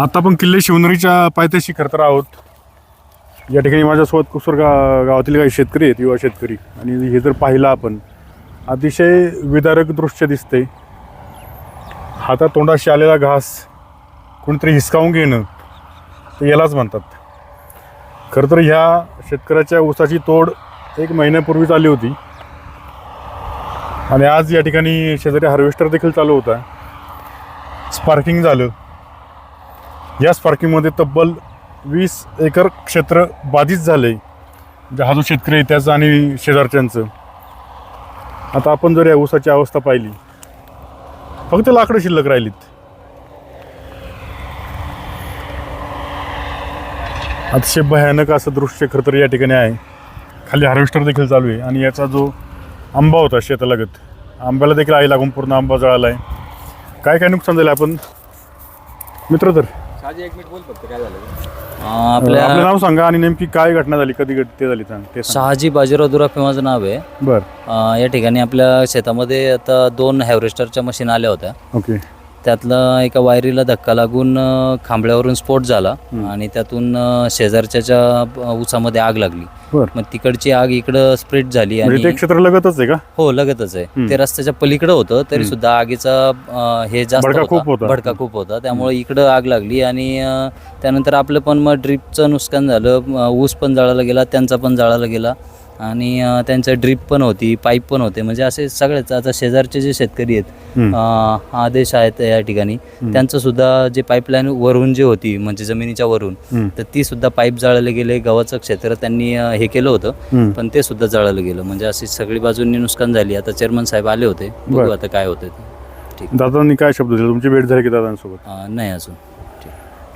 आता आपण किल्ले शिवनेरीच्या पायथ्याशी खरं तर आहोत. या ठिकाणी माझ्यासोबत कुसर गा गावातील काही शेतकरी आहेत युवा शेतकरी. आणि हे जर पाहिलं आपण अतिशय विदारक दृश्य दिसते हातात तोंडाशी आलेला घास कोणीतरी हिसकावून घेणं ते यालाच म्हणतात. खरं तर ह्या शेतकऱ्याच्या ऊसाची तोड एक महिन्यापूर्वीच आली होती. आणि आज या ठिकाणी शेजारी हार्वेस्टर देखील चालू होता. स्पार्किंग झालं. या स्पार्किंगमध्ये तब्बल वीस एकर क्षेत्र बाधित झाले म्हणजे हा जो शेतकरी आहे त्याचं आणि शेजारच्यांचं. आता आपण जर या ऊसाची अवस्था पाहिली फक्त लाकडं शिल्लक राहिलीत. अतिशय भयानक असं दृश्य खरं तर या ठिकाणी आहे. खाली हार्वेस्टर देखील चालू आहे आणि याचा जो आंबा होता शेतालगत आंब्याला देखील आई लागून पूर्ण आंबा जळाला आहे. काय काय नुकसान झालं आपण? मित्र तर. शहाजी एक मिनिट बोल फक्त काय झालं? आपलं आपल्या नाव सांगा आणि नेमकी काय घटना झाली कधी घट ते झाली सांग ते सांग. शहाजी बाजीराव दुराफे माझं नाव आहे. बर. अं, या ठिकाणी आपल्या शेतामध्ये आता दोन हॅव्हरेस्टरच्या मशीन आल्या होत्या. ओके. त्यातलं एका वायरीला धक्का लागून खांबळ्यावरून स्फोट झाला आणि त्यातून शेजारच्या ऊसामध्ये आग लागली. मग तिकडची आग इकडं स्प्रेड झाली म्हणजे आणि क्षेत्र लगतच आहे का? हो लगतच आहे. ते रस्त्याच्या पलीकडे होतं तरी सुद्धा आगीचा हे जास्त भडका खूप होता. भडका खूप होता. त्यामुळे इकडं आग लागली आणि त्यानंतर आपलं पण मग ड्रीपचं नुकसान झालं. ऊस पण जळायला गेला त्यांचा पण जळायला गेला. आणि त्यांचं ड्रीप पण होती पाईप पण होते. म्हणजे असे सगळेच आता शेजारचे जे शेतकरी आहेत आदेश आहेत या ठिकाणी त्यांचं सुद्धा जे पाईपलाईन वरून जे होती म्हणजे जमिनीच्या वरून. तर ती सुद्धा पाईप जाळले गेले गव्हाचं क्षेत्र त्यांनी हे केलं होतं. पण ते सुद्धा जळालं गेलं. म्हणजे अशी सगळी बाजूंनी नुकसान झाली. आता चेअरमन साहेब आले होते. बघू. आता काय होतं दादांनी काय शब्द दिले? तुमची भेट झाली की दादांसोबत? नाही अजून.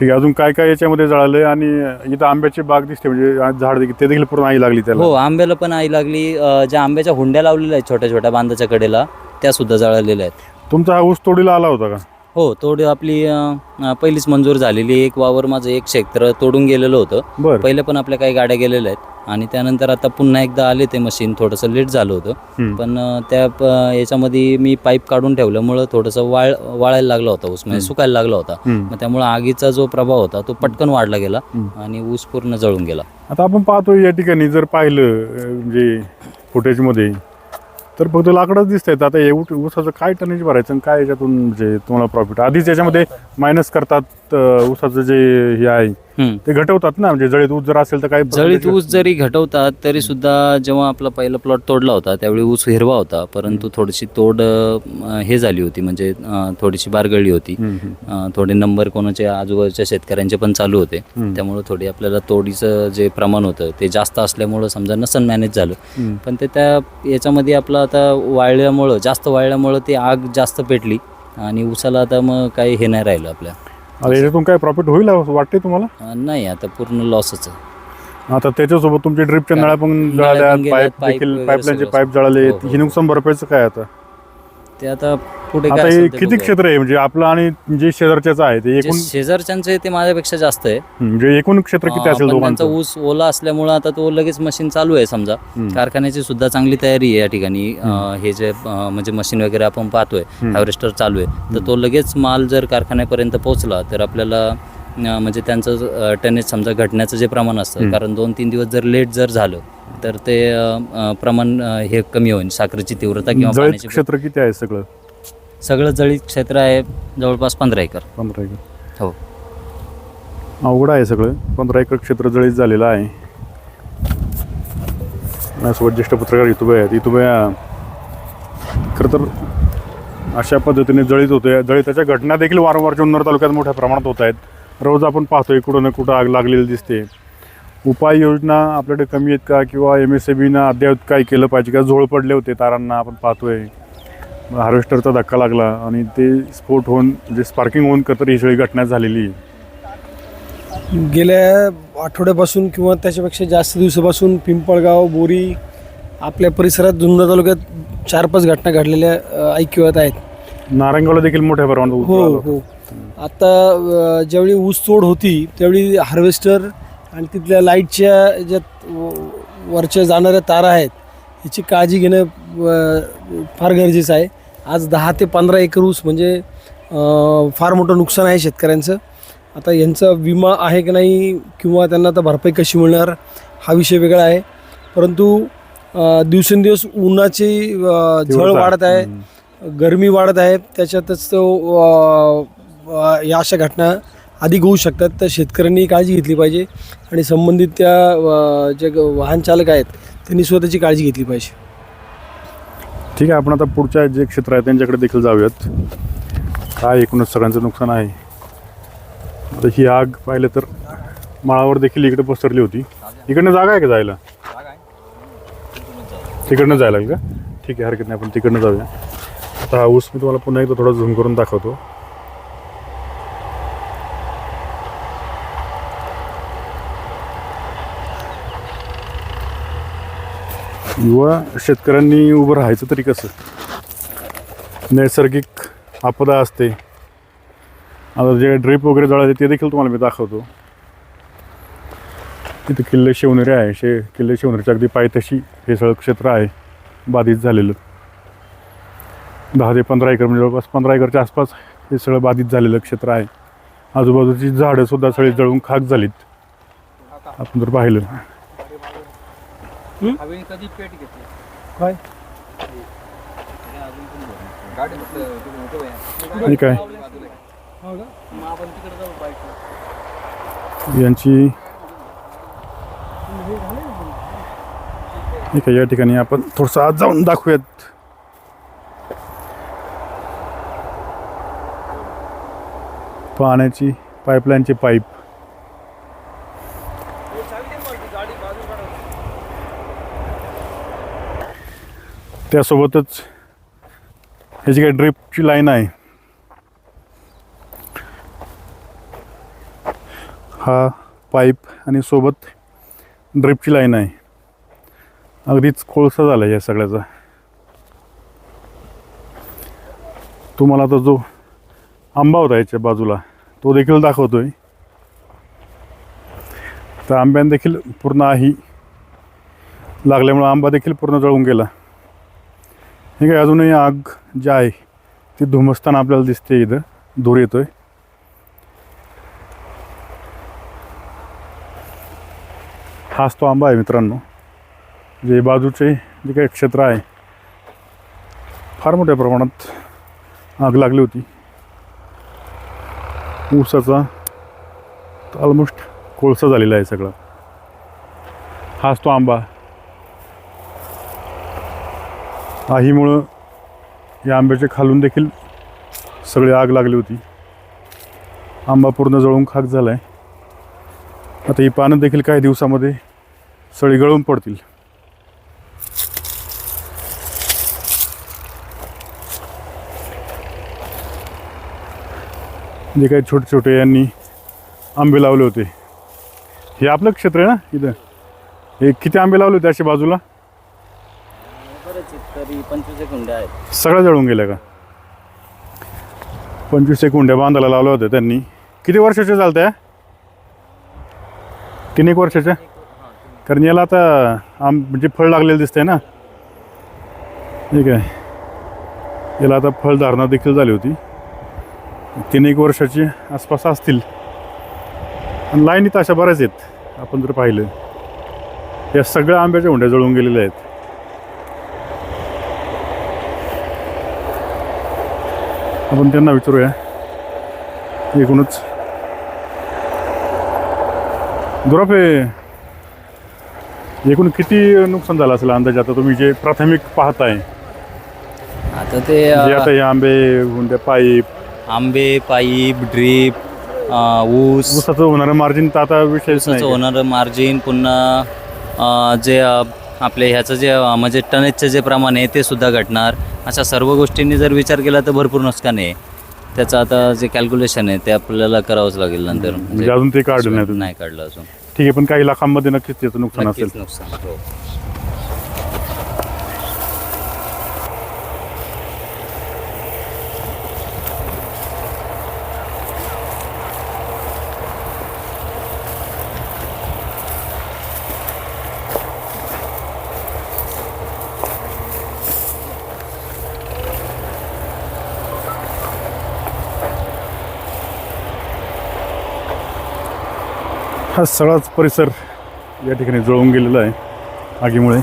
ठीक आहे अजून काय काय याच्यामध्ये जळालंय? आणि इथं आंब्याची बाग दिसते म्हणजे झाड देखील ते देखील पूर्ण आई लागली त्याला. हो आंब्याला पण आई लागली. अं, ज्या आंब्याच्या हुंड्या लावलेल्या आहेत छोट्या छोट्या बांधाच्या कडेला त्या सुद्धा जळालेल्या आहेत. तुमचा हा ऊस तोडीला आला होता का? हो तोड आपली अं, पहिलीच मंजूर झालेली. एक वावर माझं एक क्षेत्र तोडून गेलेलं होतं. बर. पहिले पण आपल्या काही गाड्या गेलेल्या आहेत. आणि त्यानंतर आता पुन्हा एकदा आले ते मशीन थोडंसं लेट झालं होतं. हम्म. पण अं, त्या प- याच्यामध्ये मी पाईप काढून ठेवल्यामुळं थोडंसं वाळ वाळायला लागला होता ऊस. म्हणजे सुकायला लागला होता. हम्म. मग त्यामुळे आगीचा जो प्रभाव होता तो पटकन वाढला गेला. हम्म. आणि ऊस पूर्ण जळून गेला. आता आपण पाहतो या ठिकाणी जर पाहिलं अं, म्हणजे फुटेजमध्ये तर फक्त लाकडच दिसत आहेत आता एवढ ऊसाचं काय टनेज भरायचं आणि काय याच्यातून म्हणजे तुम्हाला प्रॉफिट आधीच याच्यामध्ये मायनस करतात. अं, ऊसाचं जे हे आहे हम्म. ते घटवतात ना? म्हणजे जळीत ऊस जर असेल तर काय जळीत ऊस जरी घटवतात तरी सुद्धा जेव्हा आपला पहिला प्लॉट तोडला होता त्यावेळी ऊस हिरवा होता. परंतु थोडीशी तोड अं, हे झाली होती. म्हणजे अं, थोडीशी बारगळली होती. हम्म, हम्म. अं, थोडे नंबर कोणाचे आजूबाजूच्या शेतकऱ्यांचे पण चालू होते. हम्म. त्यामुळे थोडी आपल्याला तोडीचं जे प्रमाण होतं ते जास्त असल्यामुळं समजा नसन मॅनेज झालं. हम्म. पण ते त्या याच्यामध्ये आपलं आता वाळल्यामुळं जास्त वाळल्यामुळं ती आग जास्त पेटली. आणि उसाला आता मग काही हे नाही राहिलं आपल्या. आता याच्यातून काय प्रॉफिट होईल वाटते तुम्हाला अं, नाही आता पूर्ण लॉसच आहे आता त्याच्यासोबत तुमचे ड्रिपच्या नळ्या पण नळ्या पण जळाल्या गेल्या, पाईप पाईप देखील वगैरे पाईपलाईनचे सगळं. पाईप जळाले हो, हो. ही नुकसान भरपाईचं काय आता ते आता पुढे आता काय हे असेल ते किती बघूया. क्षेत्र आहे? म्हणजे आपलं आणि जे शेजारच्याच आहे ते जे एकूण शेजारच्यांचं ते माझ्यापेक्षा जास्त आहे. म्हणजे एकूण क्षेत्र किती असेल पण त्यांचा दोघांचं? ऊस ओला असल्यामुळं आता तो लगेच मशीन चालू आहे समजा. हम्म. कारखान्याची सुद्धा चांगली तयारी आहे या ठिकाणी. अं, हे जे अं, म्हणजे मशीन वगैरे आपण पाहतोय हार्वेस्टर चालू आहे. तर तो लगेच माल जर कारखान्यापर्यंत पोहोचला तर आपल्याला म्हणजे त्यांचं टनेज समजा घटण्याचं जे प्रमाण असतं कारण दोन तीन दिवस जर लेट जर झालं तर ते प्रमाण हे कमी होईल साखरेची तीव्रता किंवा क्षेत्र किती आहे सगळं? सगळं जळीत क्षेत्र आहे जवळपास पंधरा एकर. पंधरा एकर. हो. अवघड आहे सगळं. पंधरा एकर क्षेत्र जळीत झालेलं आहे. माझ्यासोबत ज्येष्ठ पत्रकार इथुबे आहेत. इथुबे खरं तर अशा पद्धतीने जळीत होते जळीताच्या घटना देखील वारंवार जुन्नर तालुक्यात मोठ्या प्रमाणात होत आहेत. रोज आपण पाहतोय कुठं ना कुठं आग लागलेली दिसते. उपाययोजना आपल्याकडे कमी आहेत का? किंवा एम एस बीनं अद्याप काय केलं पाहिजे? का झोळ पडले होते तारांना आपण पाहतोय. हार्वेस्टरचा धक्का लागला आणि ते स्फोट होऊन म्हणजे स्पार्किंग होऊन तर ही सगळी घटना झालेली. गेल्या आठवड्यापासून किंवा त्याच्यापेक्षा जास्त दिवसापासून पिंपळगाव बोरी आपल्या परिसरात जुन्नर तालुक्यात चार पाच घटना घडलेल्या ऐकिवात आहेत. नारायणगावला देखील मोठ्या प्रमाणात हो. हो. आता ज्यावेळी ऊस तोड होती त्यावेळी हार्वेस्टर आणि तिथल्या लाईटच्या ज्या वरच्या जाणाऱ्या तारा आहेत याची काळजी घेणं फार गरजेचं आहे. आज दहा ते पंधरा एकर ऊस म्हणजे फार मोठं नुकसान आहे शेतकऱ्यांचं. आता यांचा विमा आहे की नाही किंवा त्यांना आता भरपाई कशी मिळणार हा विषय वेगळा आहे. परंतु दिवसेंदिवस उन्हाची झळ. वाढत आहे. गरमी वाढत आहे. त्याच्यातच तो या अशा घटना अधिक होऊ शकतात. तर शेतकऱ्यांनी काळजी घेतली पाहिजे आणि संबंधित त्या जे ग- वाहन चालक आहेत त्यांनी स्वतःची काळजी घेतली पाहिजे. ठीक आहे आपण आता पुढच्या जे क्षेत्र आहे त्यांच्याकडे देखील जाऊयात. काय एकूणच सगळ्यांचं नुकसान आहे. आता ही आग पाहिलं तर माळावर देखील इकडे पसरली होती. इकडनं जागा आहे का जायला? तिकडनं जायला लागेल का? ठीक आहे हरकत नाही आपण तिकडनं जाऊया. आता हा ऊस मी तुम्हाला पुन्हा एकदा थोडा झूम करून दाखवतो. युवा शेतकऱ्यांनी उभं राहायचं तरी कसं? नैसर्गिक आपदा असते. आता जे ड्रीप वगैरे जळाले ते देखील तुम्हाला मी दाखवतो. तिथे किल्ले शिवनेरी आहे. शे किल्ले शिवनेरीच्या अगदी पायथ्याशी हे सगळं क्षेत्र आहे. बाधित झालेलं. दहा ते पंधरा एकर म्हणजे जवळपास पंधरा एकरच्या आसपास हे सगळं बाधित झालेलं क्षेत्र आहे. आजूबाजूची झाडंसुद्धा सगळी जळून खाक झालीत. आपण जर पाहिलं. हवेने कधी पेट घेतली? काय? गाडी फक्त तुम्ही मोठं वया. आणि काय? बाजूला आहे. मग आपण तिकडे जाऊ बाईक यांची ठीक आहे या ठिकाणी आपण थोडंसं आत जाऊन दाखवूयात. पाण्याची पाईपलाईनची पाईप त्यासोबतच ह्याची काही ड्रिपची लाईन आहे हा पाईप आणि सोबत ड्रिपची लाईन आहे. अगदीच कोळसा झाला या सगळ्याचा. तुम्हाला आता जो आंबा होता याच्या बाजूला तो देखील दाखवतोय. तर आंब्याने देखील पूर्ण आही लागल्यामुळं आंबा देखील पूर्ण जळून गेला. हे काय अजूनही आग जी आहे ती धुमसताना आपल्याला दिसते इथं. धूर येतोय. हाच तो आंबा आहे मित्रांनो. जे बाजूचे जे काही क्षेत्र आहे फार मोठ्या प्रमाणात आग लागली होती. ऊसाचा ऑलमोस्ट कोळसा झालेला आहे सगळा. हाच तो आंबा आहीमुळं या आंब्याच्या खालून देखील सगळी आग लागली होती. आंबा पूर्ण जळून खाक झाला आहे आता ही पानं देखील काही दिवसामध्ये सळी गळून पडतील. जे काही छोटे छोटे यांनी आंबे लावले होते. हे आपलं क्षेत्र आहे ना इथं? हे किती आंबे लावले होते अशा बाजूला? तरी पंचवीस एक हुंडे आहेत. सगळ्या जळून गेल्या का? पंचवीस एक हुंड्या बांधायला लावल्या होत्या त्यांनी. किती वर्षाच्या चालत्या तीन एक वर्षाच्या? कारण याला आता आम म्हणजे फळ लागलेलं दिसतंय ना. ठीक आहे. याला आता फळधारणा देखील झाली होती. तीन एक वर्षाची आसपास असतील. आणि लाईनीत अशा बऱ्याच आहेत. आपण जर पाहिलं. या सगळ्या आंब्याच्या हुंड्या जळून गेलेल्या आहेत. आपण त्यांना विचारूया. एकूणच. दुराफे एकूण किती नुकसान झालं असेल अंदाजे? आता तुम्ही जे प्राथमिक पाहताय. आता ते जे आता हे आंबे हुंड्या पाईप. आंबे पाईप ड्रीप ऊस. ऊसाचं होणारं मार्जिन तर आता विषयच ऊसाचं नाही होणारं मार्जिन पुन्हा अ, जे अ, आपले ह्याचं जे अ, म्हणजे टनेजचं जे प्रमाण आहे ते सुद्धा घटणार. अशा सर्व गोष्टींनी जर विचार केला तर भरपूर नुकसान आहे. त्याचं आता जे कॅल्क्युलेशन आहे ते आपल्याला करावंच लागेल नंतर. म्हणजे अजून ते काढलं नाही काढलं अजून. ठीक आहे पण काही लाखांमध्ये नक्कीच त्याचं नुकसान असेल. नक्कीच नुकसान हो. हा सगळाच परिसर या ठिकाणी जळून गेलेला आहे आगीमुळे.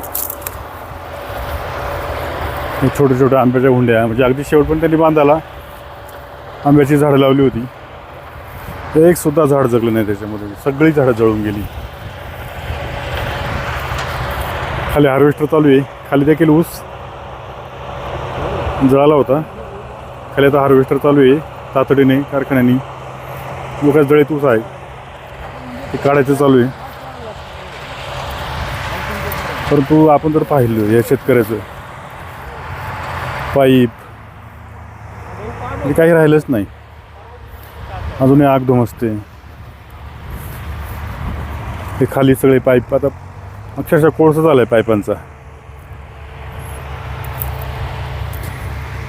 छोट्या छोट्या आंब्याच्या हुंड्या म्हणजे अगदी शेवट पण त्यांनी बांधायला आंब्याची झाडं लावली होती. ते एक सुद्धा झाड जगलं नाही त्याच्यामध्ये. सगळी झाडं जळून गेली. खाली हार्वेस्टर चालू आहे. खाली देखील ऊस जळाला होता. खाली आता हार्वेस्टर चालू आहे तातडीने कारखान्याने. लोकांच जळीत ऊस आहे. ते काढायचं चालू आहे. परंतु आपण जर पाहिलं या शेतकऱ्याचं पाईप म्हणजे काही राहिलंच नाही. अजूनही आग धुमसते. ते खाली सगळे पाईप आता अक्षरशः कोळसा झालाय पाईपांचा.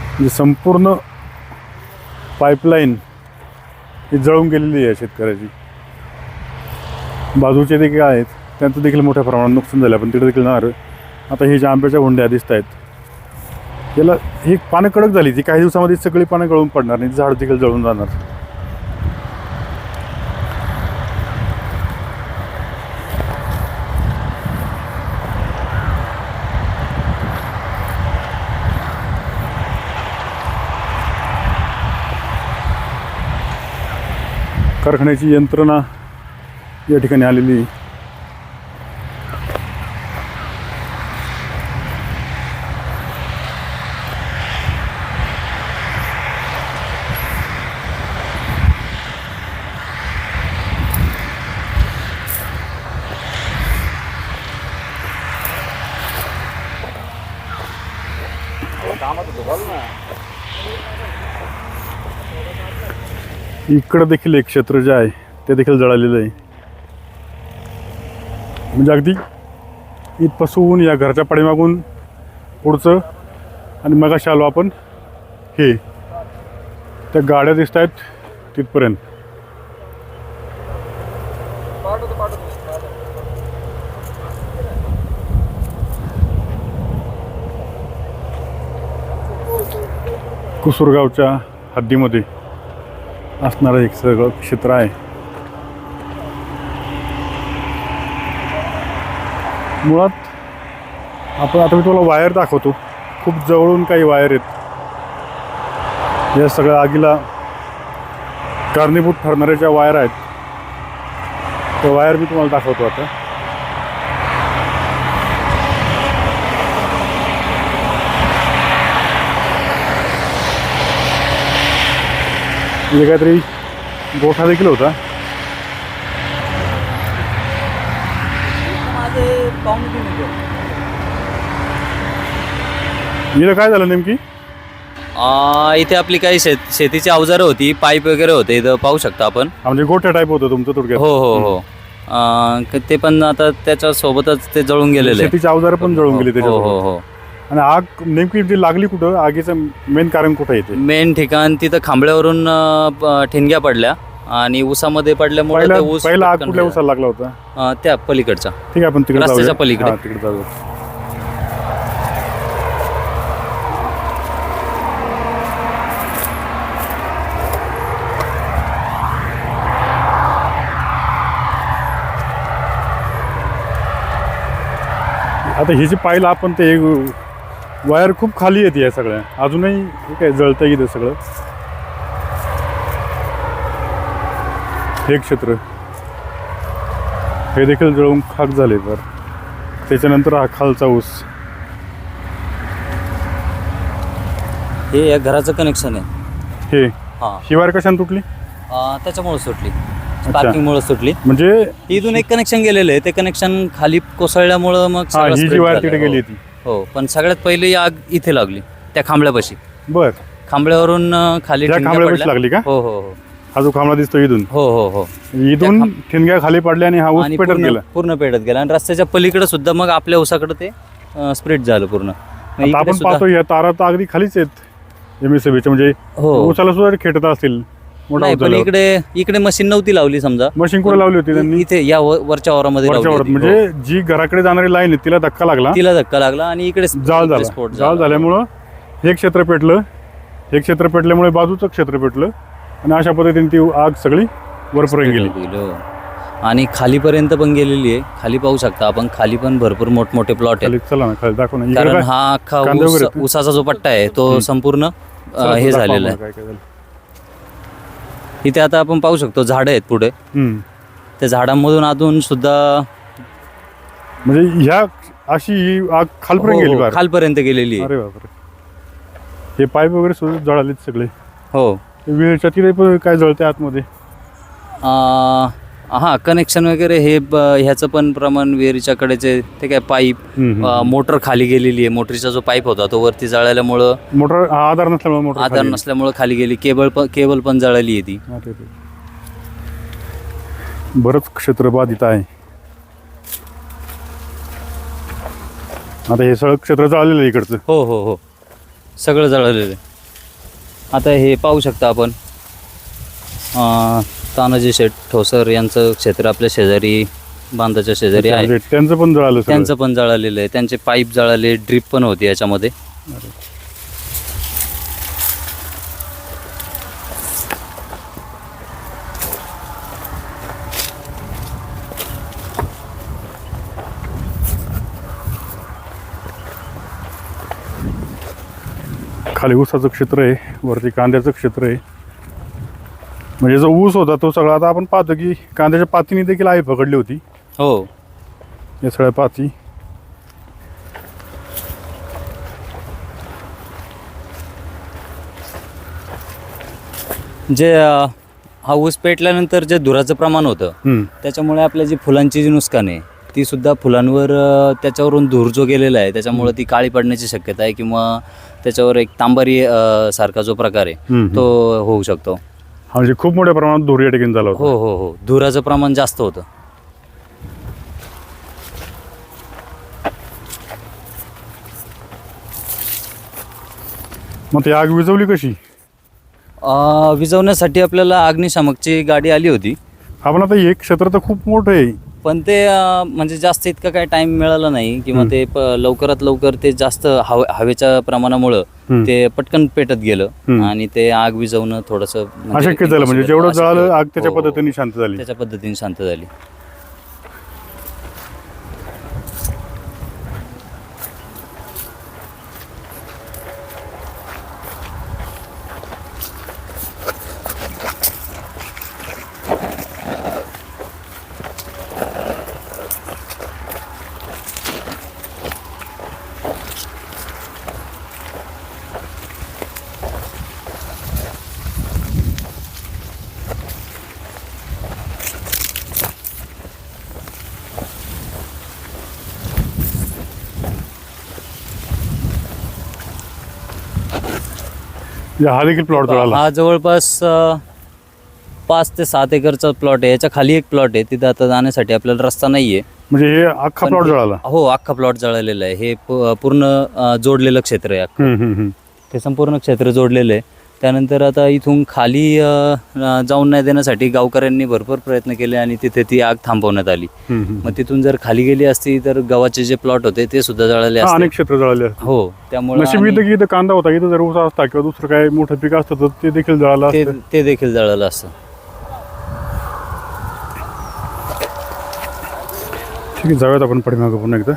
म्हणजे संपूर्ण पाईपलाईन ही जळून गेलेली आहे शेतकऱ्याची. बाजूचे देखील आहेत. त्यांचं देखील मोठ्या प्रमाणात नुकसान झालं. पण तिथे देखील नारळ आता हे ज्या आंब्याच्या हुंड्या दिसत आहेत याला ही पानं कडक झाली. ती काही दिवसामध्ये सगळी पानं गळून पडणार नाही. झाड देखील जळून जाणार. कारखान्याची यंत्रणा या ठिकाणी आलेली. इकडं देखील एक क्षेत्र जे आहे ते देखील जळालेलं आहे. म्हणजे अगदी इथपासून या घरच्या पाडीमागून पुढचं आणि मगाशी आलो आपण हे. त्या गाड्या दिसत आहेत तिथपर्यंत. कुसूरगावच्या हद्दीमध्ये असणारं एक सगळं क्षेत्र आहे. मुळात आपण आता मी तुम्हाला वायर दाखवतो. खूप जवळून काही वायर आहेत. या सगळ्या आगीला कारणीभूत ठरणाऱ्या ज्या वायर आहेत त्या वायर मी तुम्हाला दाखवतो आता. म्हणजे काहीतरी गोठा देखील होता. हिला काय झालं नेमकी? आ, इथे आपली काही शेत शेतीची अवजारं होती पाईप वगैरे होते इथं पाहू शकता आपण. म्हणजे गोठ्या टाईप होतं तुमचं थोडक्यात. हो हो हो. आ, क- ते पण आता त्याच्या सोबतच ते जळून गेलेले. शेतीची अवजारं पण जळून गेली हो हो हो. आणि आग नेमकी जी लागली कुठं? आगीचं मेन कारण कुठं येते मेन ठिकाण तिथं खांबळ्यावरून अ, ठिणग्या पडल्या. आणि ऊसामध्ये पडल्यामुळे ते ऊस पहिला आग पटकन कुठल्या उसाला लागला होता? अ, त्या पलीकडच्या. ठीक आहे आपण तिकडे रस्त्याच्या जाऊया. पलीकडे. हा, तिकडे जाऊया. आता ही जी पाहिलं आपण ते वायर खूप खाली येते या सगळ्या. अजूनही हे काय जळतं इथं सगळं? हे क्षेत्र हे देखील जळून खाक झाले तर त्याच्यानंतर हा खालचा ऊस. हे या घराचं कनेक्शन आहे. हे. हा. ही वायर कशाने तुटली? त्याच्यामुळे सुटली. स्पार्किंगमुळे सुटली. म्हणजे इथून एक कनेक्शन गेलेलं आहे. ते कनेक्शन खाली कोसळल्यामुळं मग हा सगळं ही जी वायर झालं. तिकडे गेली हो. ती. हो पण सगळ्यात पहिले ही आग इथे लागली त्या खांबळ्यापाशी. बर. खांबळ्यावरून अ, खाली त्या ठिणग्या खांबळ्यापाशी पडल्या. लागली का? हो हो हो. हा जो खांबळा दिसतो इथून. हो हो हो. इथून ठिणग्या खाली पडल्या आणि हा ऊस आणि पेटत पूर्ण गेला. पूर्ण पेटत गेला. आणि रस्त्याच्या पलीकडे सुद्धा मग आपल्या ऊसाकडे ते स्प्रेड झालं पूर्ण. मग आता इकडे आपण सुद्धा- पाहतो या तारा तर अगदी खालीच आहेत एम एस म्हणजे हो. ऊसाला सुद्धा खेटत असतील. मोठा नाही ऊस पण झाल्यावर. इकडे इकडे मशीन नव्हती लावली समजा. मशीन कुठे लावली होती त्यांनी? इथे या व- वरच्या लावली होती. म्हणजे जी घराकडे जाणारी लाईन आहे तिला धक्का लागला. हो. तिला धक्का लागला आणि इकडे जाळ झाला. स्फोट जाळ झाल्यामुळं हे क्षेत्र पेटलं. हे क्षेत्र पेटल्यामुळे बाजूचं क्षेत्र पेटलं. आणि अशा पद्धतीने ती आग सगळी वरपर्यंत गेली. गेली. आणि खालीपर्यंत पण गेलेली आहे. खाली पाहू शकता आपण. खाली पण भरपूर मोठमोठे प्लॉट आहेत. चला ना खाली दाखव ना. इकडे कारण? हा अख्खा ऊस? ऊसाचा जो पट्टा आहे तो संपूर्ण अ, हे झालेला आहे. इथे आता आपण पाहू शकतो झाडं आहेत पुढे. हम्म. त्या झाडांमधून अजून सुद्धा म्हणजे ह्या अशी ही आग खालपर्यंत हो, गेली हो, बाहेर खालपर्यंत गेलेली आहे. अरे बापरे. हे पाईप वगैरे सुद्धा जळालेत सगळे. हो. ते विहिरीच्या तिथे पण काय जळते आतमध्ये? अं, हा कनेक्शन वगैरे हे ब- ह्याचं पण प्रमाण विहिरीच्या कडेचे ते काय पाईप हम्म. मोटर खाली गेलेली आहे. मोटरीचा जो पाईप होता तो वरती जळाल्यामुळं मोटर हा आधार नसल्यामुळे मोटर आधार खाली. नसल्यामुळं खाली गेली. केबल पण केबल पण जळाली आहे ती. अरे रे. बरंच क्षेत्र बाधित आहे. आता हे सगळं क्षेत्र जळालेलं आहे इकडचं. हो हो हो. सगळं जळालेलं आहे. आता हे पाहू शकता आपण. तानाजी शेठ ठोसर यांचं क्षेत्र आपल्या शेजारी बांधाच्या शेजारी आहे. म्हणजे त्यांचं पण जळालं. त्यांचं पण जळालेलं आहे. त्यांचे पाईप जळाले ड्रीप पण होती याच्यामध्ये. खाली ऊसाचं क्षेत्र आहे वरती कांद्याचं क्षेत्र आहे. म्हणजे जो ऊस होता तो सगळा आता आपण पाहतो की कांद्याच्या पातीने देखील आई पकडली होती. हो. या सगळ्या पाती. जे अं, हा ऊस पेटल्यानंतर जे धुराचं प्रमाण होतं हम्म. त्याच्यामुळे आपल्या जी फुलांची जी नुकसान आहे ती सुद्धा फुलांवर अं, त्याच्यावरून धूर जो गेलेला आहे त्याच्यामुळे ती काळी पडण्याची शक्यता आहे किंवा त्याच्यावर एक तांबारी अं, सारखा जो प्रकार आहे हम्म. तो होऊ शकतो. हा म्हणजे खूप मोठ्या प्रमाणात धूर या ठिकाणी झाला होता. हो हो हो. धुराचं प्रमाण जास्त होतं. मग ती आग विजवली कशी? अं, विझवण्यासाठी आपल्याला अग्निशामकची गाडी आली होती. आपण आता एक क्षेत्र तर खूप मोठं आहे. पण ते अं, म्हणजे जास्त इतका काही टाइम मिळाला नाही किंवा ते प- लवकरात लवकर ते जास्त हवे हवेच्या प्रमाणामुळं हम्म. ते पटकन पेटत गेलं हम्म. आणि ते आग विझवणं थोडंसं म्हणजे अशक्य झालं म्हणजे. जेवढं जळालं. आग त्याच्या हो, हो. पद्धतीने शांत झाली त्याच्या पद्धतीने शांत झाली हा देखील प्लॉट हा जवळपास अं, पाच ते सात एकरचा प्लॉट आहे. याच्या खाली एक प्लॉट आहे. तिथं आता जाण्यासाठी आपल्याला रस्ता नाहीये. म्हणजे हे अख्खा पण प्लॉट हे- जळाला हो अख्खा प्लॉट जळालेला आहे. हे प- पूर्ण अं, जोडलेलं क्षेत्र आहे हम्म, हम्म, हम्म. ते संपूर्ण क्षेत्र जोडलेलं आहे. त्यानंतर आता इथून खाली जाऊन नाही देण्यासाठी गावकऱ्यांनी भरपूर प्रयत्न केले आणि तिथे ती आग थांबवण्यात आली. मग तिथून जर खाली गेली असती तर गव्हाचे जे प्लॉट होते ते सुद्धा जळाले हा, अनेक क्षेत्र जळाले. हो त्यामुळे इथं कांदा होता इथं जर ऊस असता किंवा दुसरं काय मोठं पीक असतं तर ते देखील जळालं ते असतं. ते देखील जळालं असतं. ठीक आहे जाऊयात आपण पाठीमागं पुन्हा एकदा.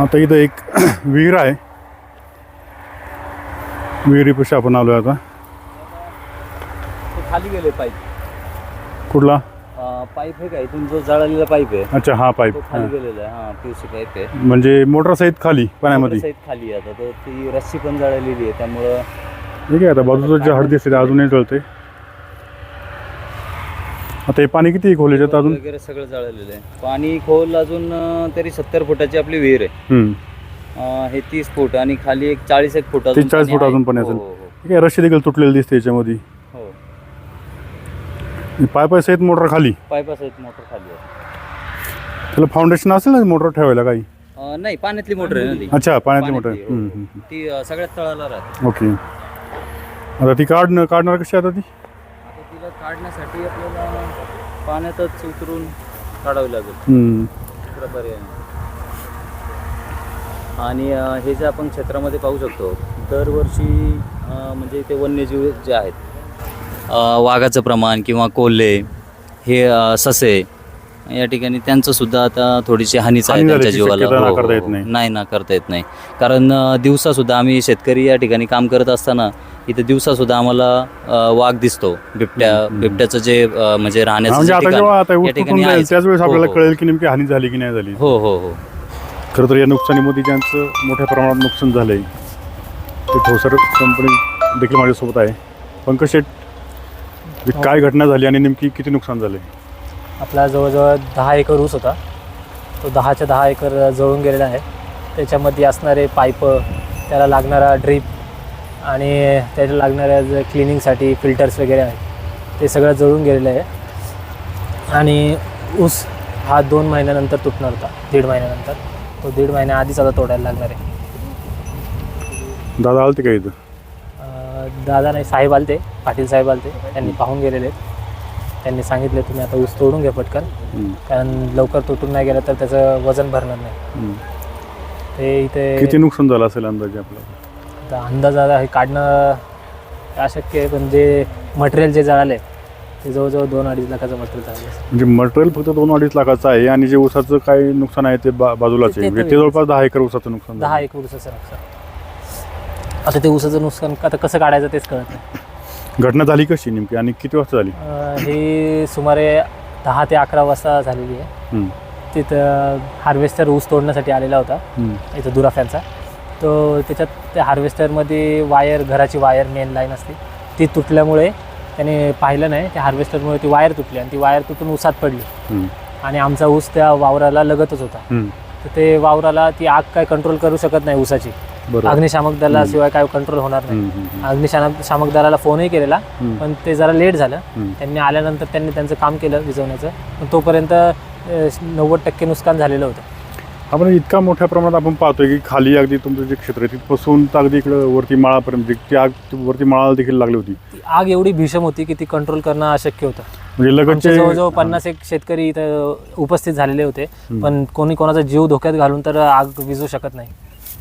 आता इथं एक विहीर आहे. विहिरीपाशी आपण आलोय आता. खाली गेले पाईप. कुठला? पाईप आहे का? इथून जो जळालेला पाईप आहे. अच्छा हा पाईप. तो खाली गेलेला आहे. हा पीयूसी पाईप आहे. म्हणजे मोटर सहित खाली पाण्यामध्ये? सहित खाली आहे आता. तर ती रस्सी पण जळालेली आहे. त्यामुळं ठीक आहे आता बाजूचं जे हळद दिसते ते अजूनही जळते आता हे पाणी किती खोलीच्यात अजून? वगैरे सगळं जळालेलं आहे. पाणी खोल अजून अ, तरी सत्तर फुटाची आपली विहीर आहे. हम्म. अं, हे तीस फूट आणि खाली एक चाळीस एक फूट अजून 40 फूट पाणी अजून. पाणी हो, असेल. हो, ठीक आहे रशी देखील तुटलेली दिसते याच्यामध्ये. हो, हो. पाय सहित मोटर खाली? पाईपासहित मोटर खाली आहे. त्याला फाउंडेशन असेल ना मोटर ठेवायला काही? अं, नाही पाण्यातली मोटर आहे ना ती. अच्छा पाण्यातली मोटर. पाण्यातली, हो, हम्म, हो. हम्म, ती अं, सगळ्यात तळाला राहते. हम्म. ओके. आता ती काढणं काढणार कशी आता ती? आता तिला काढण्यासाठी आपल्याला पाण्यातच उतरून काढावी लागेल हम्म. दुसरा पर्याय नाही. आणि अ, हे जे आपण क्षेत्रामध्ये पाहू शकतो दरवर्षी अ, म्हणजे ते वन्यजीव जे आहेत अ, वाघाचं प्रमाण किंवा कोल्हे हे अ, ससे या ठिकाणी त्यांचं सुद्धा आता थोडीशी हानीच आहे हानी त्यांच्या झाल्याची जीवाला शक्यता हो, नाकारता हो, येत हो. नाही. नाही नाकारता येत नाही कारण अ, दिवसासुद्धा आम्ही शेतकरी या ठिकाणी काम करत असताना इथं दिवसासुद्धा आम्हाला अ, वाघ दिसतो बिबट्या. बिबट्याचं जे अ, म्हणजे राहण्याचं म्हणजे जे आता ठिकाण जेव्हा आता या ऊस ठिकाणी तुटून जाईल आहेच. त्याच वेळेस हो, आपल्याला हो. कळेल की नेमकी हानी झाली की नाही झाली हो हो हो खरं तर या नुकसानीमध्ये ज्यांचं मोठ्या प्रमाणात नुकसान झालंय ते ठोसर कंपनी देखील माझ्यासोबत आहे पंकज शेठ ही काय घटना झाली आणि नेमकी किती नुकसान झाले आपला जवळजवळ दहा एकर ऊस होता. तो दहाच्या दहा एकर जळून गेलेला आहे. त्याच्यामध्ये असणारे पाईप त्याला लागणारा ड्रीप आणि त्याला लागणाऱ्या जे क्लिनिंगसाठी फिल्टर्स वगैरे आहेत ते सगळं जळून गेलेलं आहे. आणि ऊस हा दोन महिन्यानंतर तुटणार होता. दीड महिन्यानंतर. तो दीड महिन्या आधीच आता तोडायला लागणार आहे. दादा आलते का इथं? दादा नाही साहेब आलते. पाटील साहेब आलते. त्यांनी पाहून गेलेले आहेत. त्यांनी सांगितले तुम्ही आता ऊस तोडून घ्या पटकन. कारण लवकर तुटून नाही गेलं तर त्याचं वजन भरणार नाही. ते इथे किती नुकसान झालं असेल अंदाजे आपलं आता अंदाज आता हे काढणं अशक्य आहे पण जे मटेरियल जे जळाले ते जवळजवळ दोन अडीच लाखाचं मटेरियल जळालं म्हणजे मटेरियल फक्त दोन अडीच लाखाचं आहे आणि जे ऊसाचं काय नुकसान आहे ते बा- बाजूलाच आहे. ते- ते म्हणजे ते जवळपास दहा एकर ऊसाचं नुकसान दहा झालं. एक ऊसाचं नुकसान. आता ते ऊसाचं नुकसान आता कसं काढायचं तेच कळत नाही. घटना झाली कशी नेमकी आणि किती वाजता झाली? अं, ही सुमारे दहा ते अकरा वाजता झालेली आहे. हम्म, तिथं हार्वेस्टर ऊस तोडण्यासाठी आलेला होता. हम्म, इथं दुराफ्यांचा. तो त्याच्यात त्या हार्वेस्टरमध्ये वायर घराची वायर मेन लाईन असते. ती तुटल्यामुळे त्याने पाहिलं नाही. त्या हार्वेस्टरमुळे ती वायर तुटली आणि ती वायर तुटून ऊसात पडली. हम्म, आणि आमचा ऊस त्या वावराला लगतच होता. हम्म. तर ते वावराला ती आग काय कंट्रोल करू शकत नाही ऊसाची. अग्निशामक दलाशिवाय काय कंट्रोल होणार नाही. अग्निशामक शामक दलाला फोनही केलेला. पण ते जरा लेट झालं. त्यांनी आल्यानंतर त्यांनी त्यांचं काम केलं विझवण्याचं पण तोपर्यंत नव्वद टक्के नुकसान झालेलं होतं. आपण इतका मोठ्या प्रमाणात आपण पाहतोय की खाली अगदी तुमचं जे क्षेत्र आहे तिथपासून तर अगदी इकडं वरती माळापर्यंत ती आग वरती माळाला देखील लागली होती. आग एवढी भीषण होती की ती कंट्रोल करणं अशक्य होतं. म्हणजे लगतचे जवळजवळ पन्नास एक शेतकरी इथं उपस्थित झालेले होते. पण कोणी कोणाचा जीव धोक्यात घालून तर आग विझू शकत नाही.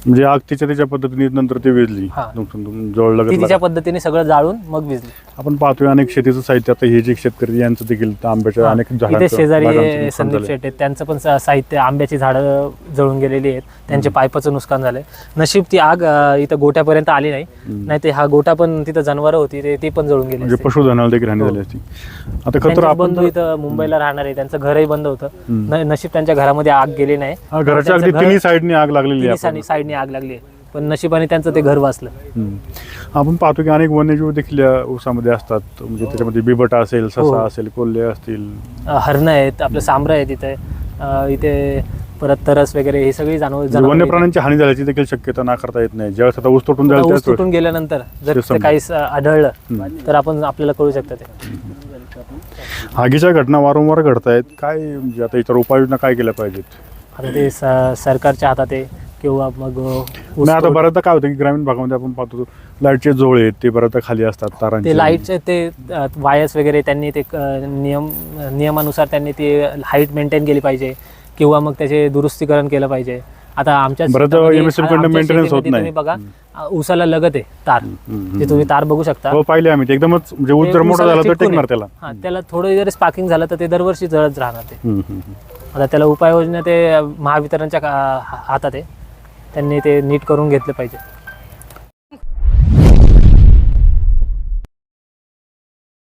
म्हणजे आग तिच्या त्याच्या पद्धतीने नंतर ते हा. तुम- जवळ ती लगत तिच्या. पद्धतीने सगळं जाळून मग विजली आपण पाहतोय अनेक शेतीचं साहित्य आता हे जे शेतकरी यांचं देखील आंब्याच्या. अनेक इथे झाडांचं शेजारी नुकसान संदीप झालंय. शेट आहेत त्यांचं पण सा- साहित्य आंब्याची झाडं जळून गेलेली आहेत त्यांचे पाईपाचं नुकसान झालंय नशीब ती आग अं, इथं गोट्यापर्यंत आली नाही हम्म. नाही ते हा गोटा पण तिथं जनावरं होती ते ती पण जळून गेली म्हणजे असती. पशुधनाला देखील हानी हो. झाली असती आता खरं तर त्यांचेच आपण बंधू इथं मुंबईला राहणार आहे त्यांचं घरही बंद होतं हम्म. न- नशीब त्यांच्या घरामध्ये आग गेली नाही हा, घराच्या त्यांचं अगदी घर- तिन्ही साईडनी आग लागलेली आहे तिन्ही. साईडनी साईडनी आग लागली. पण नशिबाने त्यांचं ते घर वाचलं हम्म. आपण पाहतो की अनेक वन्यजीव देखील या ऊसामध्ये असतात म्हणजे त्याच्यामध्ये बिबटा असेल हो. ससा असेल कोल्हे असतील अ, हरणं आहेत आपलं सांबरं आहे तिथे अ, इथे परत तरस वगैरे हे सगळी जाणव म्हणजे जनावरं वन्य प्राण्यांची हानी झाल्याची देखील शक्यता नाकारता येत नाही ज्यावेळेस आता ऊस तुटून जाईल ऊस त्याच वेळेस- तुटून गेल्यानंतर जर. काही स- आढळलं. तर आपण आपल्याला कळू शकतं ते आगीच्या घटना वारंवार घडत आहेत काय म्हणजे आता याच्यावर उपाययोजना काय केल्या पाहिजेत आता ते स- सरकारच्या हातात आहे किंवा मग ऊस नाही आता तोड- बऱ्याचदा काय होतं की ग्रामीण भागामध्ये आपण पाहतो लाईटचे जोळे आहेत ते बऱ्याचदा खाली असतात तारांचे. ते लाईटचे ते वायर्स वगैरे त्यांनी ते अ, नियम नियमानुसार त्यांनी ती हाईट मेंटेन केली पाहिजे किंवा मग त्याचे दुरुस्तीकरण केलं पाहिजे. आता आमच्या बरं, तर शेतामध्ये- MSM कडनं आमच्या maintenance होत शेतीमध्ये नाही. तुम्ही बघा अ, ऊसाला लगत आहे तार. हम्म, ते तुम्ही तार बघू शकता. हो पाहिले आम्ही ते. एकदमच म्हणजे ऊस ते जर मोठा ऊसाला झाला तर चिटकून टेकणार आहे. त्याला. हा त्याला थोडं जरी स्पार्किंग झालं तर ते दरवर्षी जळत राहणार ते. हम्म, हम्म, हम्म. आता त्याला उपाययोजना ते महावितरणच्या का- हातात आहे. त्यांनी ते नीट करून घेतलं पाहिजे.